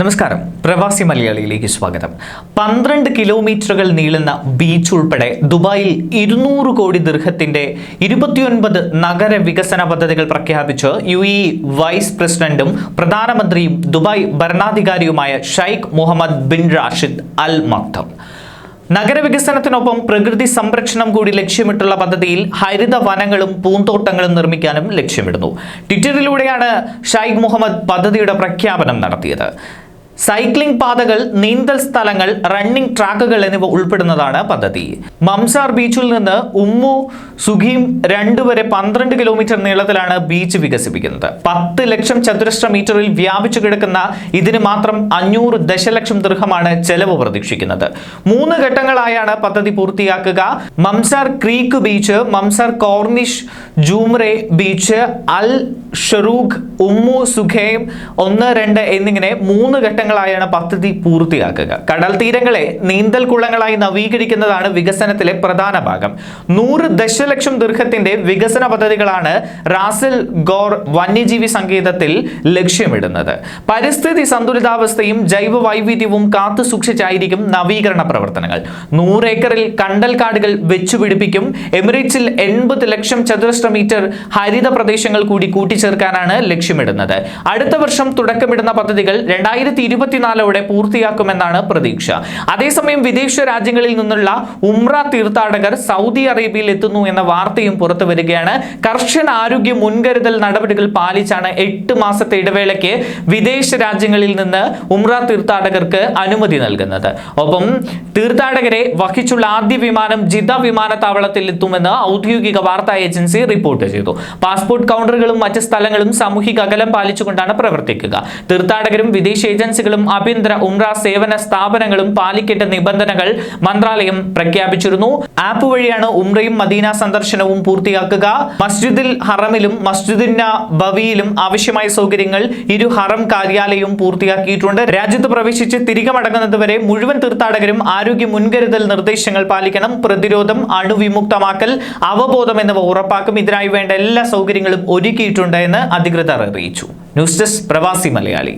നമസ്കാരം. പ്രവാസി മലയാളിയിലേക്ക് സ്വാഗതം. പന്ത്രണ്ട് കിലോമീറ്ററുകൾ നീളുന്ന ബീച്ച് ഉൾപ്പെടെ ദുബായിൽ ഇരുന്നൂറ് കോടി ദീർഘത്തിന്റെ ഇരുപത്തിയൊൻപത് നഗര വികസന പദ്ധതികൾ പ്രഖ്യാപിച്ച് യു ഇ വൈസ് പ്രസിഡന്റും പ്രധാനമന്ത്രിയും Dubai ഭരണാധികാരിയുമായ Sheikh Mohammed bin Rashid Al Maktoum നഗരവികസനത്തിനൊപ്പം പ്രകൃതി സംരക്ഷണം കൂടി ലക്ഷ്യമിട്ടുള്ള പദ്ധതിയിൽ ഹരിത വനങ്ങളും പൂന്തോട്ടങ്ങളും നിർമ്മിക്കാനും ലക്ഷ്യമിടുന്നു. ട്വിറ്ററിലൂടെയാണ് ഷൈഖ് മുഹമ്മദ് പദ്ധതിയുടെ പ്രഖ്യാപനം നടത്തിയത്. സൈക്ലിംഗ് പാതകൾ നീന്തൽ സ്ഥലങ്ങൾ റണ്ണിംഗ് ട്രാക്കുകൾ എന്നിവ ഉൾപ്പെടുന്നതാണ് പദ്ധതി. മംസാർ ബീച്ചിൽ നിന്ന് ഉമ്മു സുഖീം രണ്ട് വരെ പന്ത്രണ്ട് കിലോമീറ്റർ നീളത്തിലാണ് ബീച്ച് വികസിപ്പിക്കുന്നത്. പത്ത് ലക്ഷം ചതുരശ്ര മീറ്ററിൽ വ്യാപിച്ചു കിടക്കുന്ന ഇതിന് മാത്രം അഞ്ഞൂറ് ദശലക്ഷം ദീർഘമാണ് ചെലവ് പ്രതീക്ഷിക്കുന്നത്. മൂന്ന് ഘട്ടങ്ങളായാണ് പദ്ധതി പൂർത്തിയാക്കുക. Mamzar Creek Beach Mamzar Corniche Jumeirah Beach Al Shorooq Umm Suqeim ഒന്ന് രണ്ട് എന്നിങ്ങനെ മൂന്ന് ഘട്ടങ്ങളായാണ് പദ്ധതി പൂർത്തിയാക്കുക. കടൽ തീരങ്ങളെ നീന്തൽ കുളങ്ങളായി നവീകരിക്കുന്നതാണ് വികസനത്തിലെ പ്രധാന ഭാഗം. നൂറ് ദശലക്ഷം ദീർഘത്തിന്റെ വികസന പദ്ധതികളാണ് റാസൽ ഗോർ വന്യജീവി സങ്കേതത്തിൽ ലക്ഷ്യമിടുന്നത്. പരിസ്ഥിതി സന്തുലിതാവസ്ഥയും ജൈവ വൈവിധ്യവും കാത്തു സൂക്ഷിച്ചായിരിക്കും നവീകരണ പ്രവർത്തനങ്ങൾ. നൂറ് ഏക്കറിൽ കണ്ടൽ കാടുകൾ വെച്ചുപിടിപ്പിക്കും. എമിറേറ്റ്സിൽ എൺപത് ലക്ഷം ചതുരശ്ര മീറ്റർ ഹരിത പ്രദേശങ്ങൾ കൂടി കൂട്ടിച്ചേർക്കാനാണ് ലക്ഷ്യമിടുന്നത്. അടുത്ത വർഷം തുടക്കമിടുന്ന പദ്ധതികൾ രണ്ടായിരത്തി ഇരുപത്തിനാലോടെ പൂർത്തിയാക്കുമെന്നാണ് പ്രതീക്ഷ. അതേസമയം വിദേശ രാജ്യങ്ങളിൽ നിന്നുള്ള ഉംറ തീർത്ഥാടകർ സൗദി അറേബ്യയിൽ എത്തുന്നു എന്ന വാർത്തയും പുറത്തു വരികയാണ്. കർശന ആരോഗ്യ മുൻകരുതൽ നടപടികൾ പാലിച്ചാണ് എട്ട് മാസത്തെ ഇടവേളയ്ക്ക് വിദേശ രാജ്യങ്ങളിൽ നിന്ന് ഉംറ തീർത്ഥാടകർക്ക് അനുമതി നൽകുന്നത്. ഒപ്പം തീർത്ഥാടകരെ വഹിച്ചുള്ള ആദ്യ വിമാനം ജിദ്ദ വിമാനത്താവളത്തിൽ എത്തുമെന്ന് ഔദ്യോഗിക വാർത്താ ഏജൻസി റിപ്പോർട്ട് ചെയ്തു. പാസ്പോർട്ട് കൗണ്ടറുകളും മറ്റ് സ്ഥലങ്ങളും സാമൂഹിക അകലം പാലിച്ചുകൊണ്ടാണ് പ്രവർത്തിക്കുക. തീർത്ഥാടകരും വിദേശ ഏജൻസികളും ആഭ്യന്തര ഉംറ സേവന സ്ഥാപനങ്ങളും പാലിക്കേണ്ട നിബന്ധനകൾ മന്ത്രാലയം പ്രഖ്യാപിച്ചിരുന്നു. ആപ്പ് വഴിയാണ് ഉംറയും മദീന സന്ദർശനവും പൂർത്തിയാക്കുക. മസ്ജിദിൽ ഹറമിലും മസ്ജിദിൻ ബവിയിലും ആവശ്യമായ സൗകര്യങ്ങൾ ഇരു ഹറം കാര്യാലയവും പൂർത്തിയാക്കിയിട്ടുണ്ട്. രാജ്യത്ത് പ്രവേശിച്ച് തിരികെ മടങ്ങുന്നതുവരെ മുഴുവൻ തീർത്ഥാടകരും ആരോഗ്യ മുൻകരുതൽ നിർദ്ദേശങ്ങൾ പാലിക്കണം. പ്രതിരോധം അണുവിമുക്തമാക്കൽ അവബോധം എന്നിവ ഉറപ്പാക്കും. ഇതിനായി വേണ്ട എല്ലാ സൗകര്യങ്ങളും ഒരുക്കിയിട്ടുണ്ട് എന്ന് അധികൃതർ അറിയിച്ചു. ന്യൂസ് ഡെസ്ക് പ്രവാസി മലയാളി.